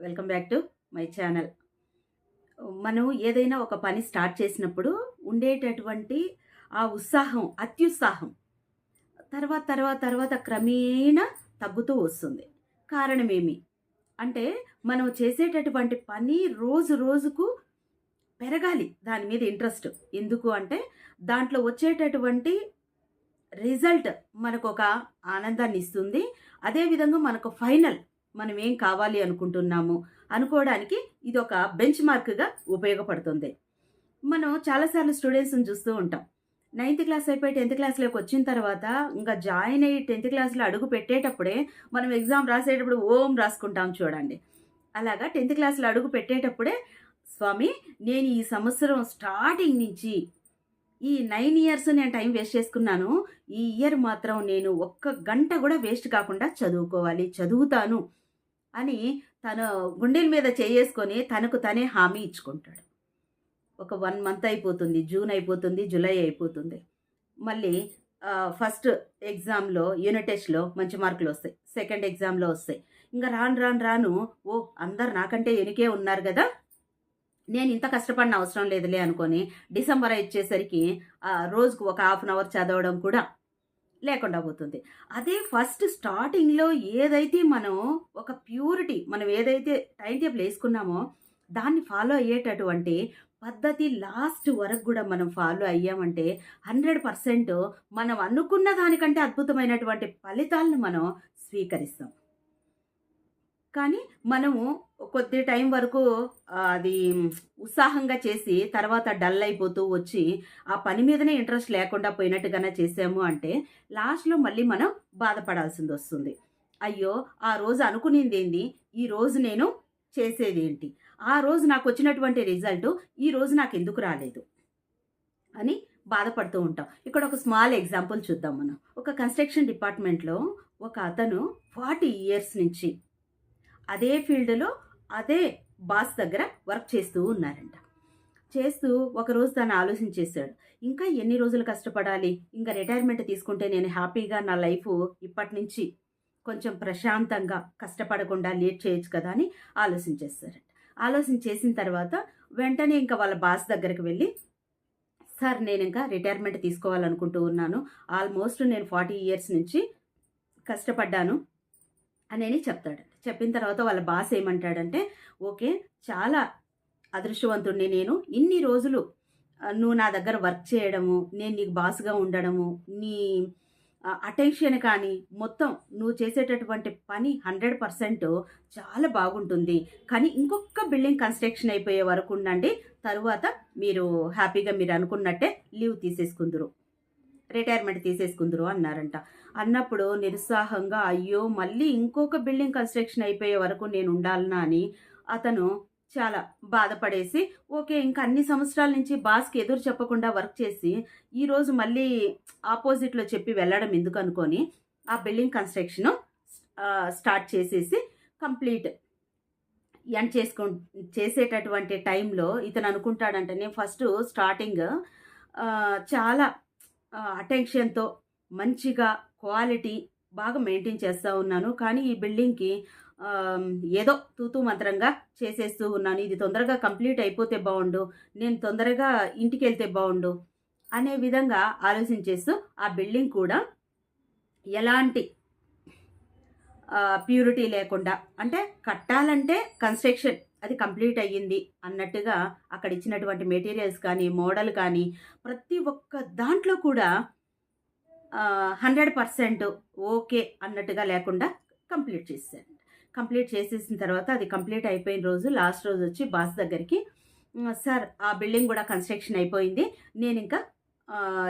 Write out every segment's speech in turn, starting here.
Welcome back to my channel. మనం ఏదైనా ఒక పని స్టార్ట్ చేసినప్పుడు ఉండేటటువంటి ఆ ఉత్సాహం అత్యుత్సాహం తర్వాత తర్వాత తర్వాత క్రమేణా తగ్గుతూ వస్తుంది. కారణమేమి? అంటే మనం చేసేటటువంటి పని రోజు రోజుకు పెరగాలి దాని మీద ఇంట్రెస్ట్. ఎందుకు అంటే దాంట్లో వచ్చేటటువంటి రిజల్ట్ మనకు ఒక ఆనందాన్ని ఇస్తుంది. అదేవిధంగా మనకు ఫైనల్ మనం ఏం కావాలి అనుకుంటున్నాము అనుకోవడానికి ఇది ఒక బెంచ్ మార్క్గా ఉపయోగపడుతుంది. మనం చాలాసార్లు స్టూడెంట్స్ని చూస్తూ ఉంటాం. నైన్త్ క్లాస్ అయిపోయి టెన్త్ క్లాస్లోకి వచ్చిన తర్వాత ఇంకా జాయిన్ అయ్యి టెన్త్ క్లాస్లో అడుగు పెట్టేటప్పుడే మనం ఎగ్జామ్ రాసేటప్పుడు ఓం రాసుకుంటాం చూడండి. అలాగా టెన్త్ క్లాస్లో అడుగు పెట్టేటప్పుడే స్వామి నేను ఈ సంవత్సరం స్టార్టింగ్ నుంచి ఈ నైన్ ఇయర్స్ నేను టైం వేస్ట్ చేసుకున్నాను. ఈ ఇయర్ మాత్రం నేను ఒక్క గంట కూడా వేస్ట్ కాకుండా చదువుకోవాలి చదువుతాను. అని తన గుండెల మీద చేసుకొని తనకు తనే హామీ ఇచ్చుకుంటాడు. ఒక వన్ మంత్ అయిపోతుంది జూన్ అయిపోతుంది జూలై అయిపోతుంది. మళ్ళీ ఫస్ట్ ఎగ్జామ్లో యూనిట్ టెస్ట్లో మంచి మార్కులు వస్తాయి. సెకండ్ ఎగ్జామ్లో వస్తాయి. ఇంకా రాను రాను రాను ఓ అందరు నాకంటే ఎనికే ఉన్నారు కదా? నేను ఇంత కష్టపడిన అవసరం లేదులే అనుకొని డిసెంబర్ ఇచ్చేసరికి రోజుకు ఒక హాఫ్ అన్ అవర్ చదవడం కూడా లేకుండా పోతుంది. అదే ఫస్ట్ స్టార్టింగ్లో ఏదైతే మనం ఒక ప్యూరిటీ మనం ఏదైతే టైం టేబుల్ వేసుకున్నామో దాన్ని ఫాలో అయ్యేటటువంటి పద్ధతి లాస్ట్ వరకు కూడా మనం ఫాలో అయ్యామంటే హండ్రెడ్ పర్సెంట్ మనం అనుకున్న దానికంటే అద్భుతమైనటువంటి ఫలితాలను మనం స్వీకరిస్తాం. కానీ మనము కొద్ది టైం వరకు అది ఉత్సాహంగా చేసి తర్వాత డల్ అయిపోతూ వచ్చి ఆ పని మీదనే ఇంట్రెస్ట్ లేకుండా పోయినట్టుగానే చేసాము అంటే లాస్ట్లో మళ్ళీ మనం బాధపడాల్సింది వస్తుంది. అయ్యో ఆ రోజు అనుకునింది ఏంది ఈ రోజు నేను చేసేది ఏంటి? ఆ రోజు నాకు వచ్చినటువంటి రిజల్ట్ ఈ రోజు నాకు ఎందుకు రాలేదు? అని బాధపడుతూ ఉంటాం. ఇక్కడ ఒక స్మాల్ ఎగ్జాంపుల్ చూద్దాం మనం. ఒక కన్స్ట్రక్షన్ డిపార్ట్మెంట్లో ఒక అతను ఫార్టీ ఇయర్స్ నుంచి అదే ఫీల్డ్లో అదే బాస్ దగ్గర వర్క్ చేస్తూ ఉన్నారంట. చేస్తూ ఒకరోజు తను ఆలోచించేశాడు ఇంకా ఎన్ని రోజులు కష్టపడాలి? ఇంకా రిటైర్మెంట్ తీసుకుంటే నేను హ్యాపీగా నా లైఫ్ ఇప్పటి నుంచి కొంచెం ప్రశాంతంగా కష్టపడకుండా లేట్ చేయొచ్చు కదా అని ఆలోచించేస్తారంట ఆలోచన చేసిన తర్వాత వెంటనే ఇంకా వాళ్ళ బాస్ దగ్గరికి వెళ్ళి సార్ నేను ఇంకా రిటైర్మెంట్ తీసుకోవాలనుకుంటూ ఉన్నాను. ఆల్మోస్ట్ నేను ఫార్టీ ఇయర్స్ నుంచి కష్టపడ్డాను అనేది చెప్తాడు. చెప్పిన తర్వాత వాళ్ళ బాస్ ఏమంటాడంటే ఓకే చాలా అదృష్టవంతుడిని నేను. ఇన్ని రోజులు నువ్వు నా దగ్గర వర్క్ చేయడము నేను నీకు బాస్గా ఉండడము నీ అటెన్షన్ కానీ మొత్తం నువ్వు చేసేటటువంటి పని హండ్రెడ్ పర్సెంట్ చాలా బాగుంటుంది. కానీ ఇంకొక బిల్డింగ్ కన్స్ట్రక్షన్ అయిపోయే వరకు ఉండండి. తరువాత మీరు హ్యాపీగా మీరు అనుకున్నట్టే లీవ్ తీసేసుకుందరు. రిటైర్మెంట్ తీసేసుకుందరు అన్నారంట. అన్నప్పుడు నిరుత్సాహంగా అయ్యో మళ్ళీ ఇంకొక బిల్డింగ్ కన్స్ట్రక్షన్ అయిపోయే వరకు నేను ఉండాలనా అని అతను చాలా బాధపడేసి ఓకే ఇంకా అన్ని సంవత్సరాల నుంచి బాస్కి ఎదురు చెప్పకుండా వర్క్ చేసి ఈరోజు మళ్ళీ ఆపోజిట్లో చెప్పి వెళ్ళడం ఎందుకు అనుకొని ఆ బిల్డింగ్ కన్స్ట్రక్షన్ స్టార్ట్ చేసేసి కంప్లీట్ ఎండ్ చేసుకో చేసేటటువంటి టైంలో ఇతను అనుకుంటాడంటే నేను ఫస్ట్ స్టార్టింగ్ చాలా అటెన్షన్తో మంచిగా క్వాలిటీ బాగా మెయింటైన్ చేస్తూ ఉన్నాను. కానీ ఈ బిల్డింగ్కి ఏదో తూతూ మంత్రంగా చేసేస్తూ ఉన్నాను. ఇది తొందరగా కంప్లీట్ అయిపోతే బాగుండు నేను తొందరగా ఇంటికి వెళ్తే బాగుండు అనే విధంగా ఆలోచించేస్తూ ఆ బిల్డింగ్ కూడా ఎలాంటి ప్యూరిటీ లేకుండా. అంటే కట్టాలంటే కన్స్ట్రక్షన్ అది కంప్లీట్ అయ్యింది అన్నట్టుగా అక్కడ ఇచ్చినటువంటి మెటీరియల్స్ కానీ మోడల్ కానీ ప్రతి ఒక్క దాంట్లో కూడా హండ్రెడ్ పర్సెంట్ ఓకే అన్నట్టుగా లేకుండా కంప్లీట్ చేశాను కంప్లీట్ చేసేసిన తర్వాత అది కంప్లీట్ అయిపోయిన రోజు లాస్ట్ రోజు వచ్చి బాస్ దగ్గరికి సార్ ఆ బిల్డింగ్ కూడా కన్స్ట్రక్షన్ అయిపోయింది. నేను ఇంకా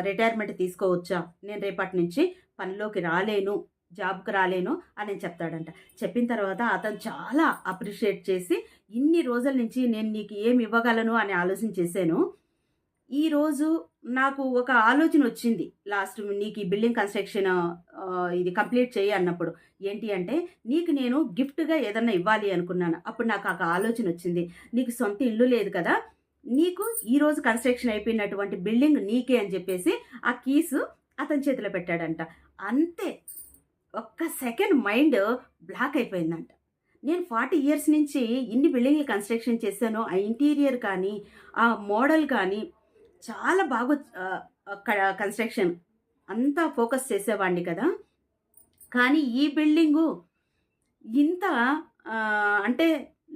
రిటైర్మెంట్ తీసుకోవచ్చా? నేను రేపటి నుంచి పనిలోకి రాలేను. జాబ్కి రాలేను అని చెప్తాడంట. చెప్పిన తర్వాత అతను చాలా అప్రిషియేట్ చేసి ఇన్ని రోజుల నుంచి నేను నీకు ఏమి ఇవ్వగలను అని ఆలోచన చేశాను. ఈరోజు నాకు ఒక ఆలోచన వచ్చింది. లాస్ట్ నీకు ఈ బిల్డింగ్ కన్స్ట్రక్షన్ ఇది కంప్లీట్ చేయి అన్నప్పుడు. ఏంటి అంటే నీకు నేను గిఫ్ట్గా ఏదన్నా ఇవ్వాలి అనుకున్నాను. అప్పుడు నాకు ఒక ఆలోచన వచ్చింది. నీకు సొంత ఇల్లు లేదు కదా నీకు ఈరోజు కన్స్ట్రక్షన్ అయిపోయినటువంటి బిల్డింగ్ నీకే అని చెప్పేసి ఆ కీస్ అతని చేతిలో పెట్టాడంట. అంతే. ఒక్క సెకండ్ మైండ్ బ్లాక్ అయిపోయిందంట నేను 40 ఇయర్స్ నుంచి ఇన్ని బిల్డింగ్‌లు కన్‌స్ట్రక్షన్ చేశాను. ఆ ఇంటీరియర్ కానీ, ఆ మోడల్ కానీ చాలా బాగా అక్కడ కన్‌స్ట్రక్షన్ అంతా ఫోకస్ చేసేవాడిని కదా! కానీ ఈ బిల్డింగు ఇంత అంటే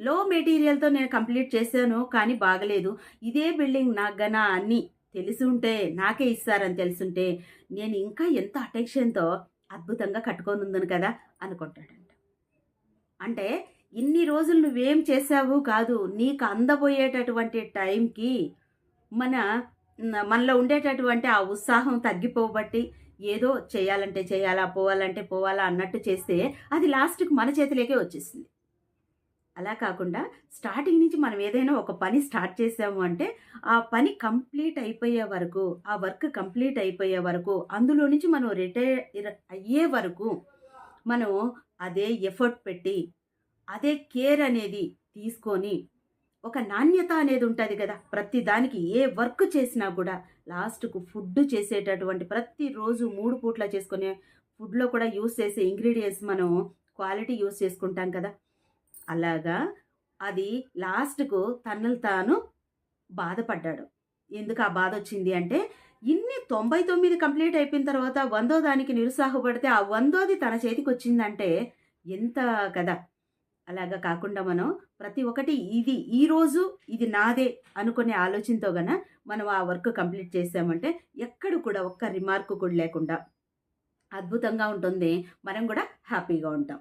లో మెటీరియల్‌తో నేను కంప్లీట్ చేశాను. కానీ బాగలేదు. ఇదే బిల్డింగ్ నాకు గన తెలిసి ఉంటే నాకే ఇస్తారని తెలిసుంటే, నేను ఇంకా ఎంత అటెన్షన్‌తో అద్భుతంగా కట్టుకొని ఉందని కదా! అనుకుంటాడంట. అంటే ఇన్ని రోజులు నువ్వేం చేసావు కాదు. నీకు అందబోయేటటువంటి టైంకి మన మనలో ఉండేటటువంటి ఆ ఉత్సాహం తగ్గిపోబట్టి ఏదో చేయాలంటే చేయాలా, పోవాలంటే పోవాలా అన్నట్టు చేస్తే అది లాస్ట్‌కి మన చేతిలోకే వచ్చేసింది. అలా కాకుండా స్టార్టింగ్ నుంచి మనం ఏదైనా ఒక పని స్టార్ట్ చేసాము అంటే, ఆ పని కంప్లీట్ అయిపోయే వరకు, ఆ వర్క్ కంప్లీట్ అయిపోయే వరకు, అందులో నుంచి మనం రిటైర్ అయ్యే వరకు మనం అదే ఎఫర్ట్ పెట్టి, అదే కేర్ అనేది తీసుకొని, ఒక నాణ్యత అనేది ఉంటుంది కదా ప్రతి దానికి ఏ వర్క్ చేసినా కూడా లాస్ట్‌కు ఫుడ్ చేసేటటువంటి ప్రతిరోజు మూడు పూట్ల చేసుకునే ఫుడ్‌లో కూడా యూస్ చేసే ఇంగ్రీడియంట్స్ మనం క్వాలిటీ యూజ్ చేసుకుంటాం కదా! అలాగా అది లాస్ట్‌కు తనను తాను బాధపడ్డాడు. ఎందుకు ఆ బాధ వచ్చింది అంటే, ఇన్ని 99 కంప్లీట్ అయిపోయిన తర్వాత వందో దానికి నిరుత్సాహపడితే, ఆ వందోది తన చేతికి వచ్చిందంటే ఎంత కదా! అలాగా కాకుండా మనం ప్రతి ఒక్కటి ఇది ఈరోజు ఇది నాదే అనుకునే ఆలోచనతో గన మనం ఆ వర్క్ కంప్లీట్ చేసామంటే ఎక్కడ కూడా ఒక్క రిమార్క్ కూడా లేకుండా అద్భుతంగా ఉంటుంది. మనం కూడా హ్యాపీగా ఉంటాం.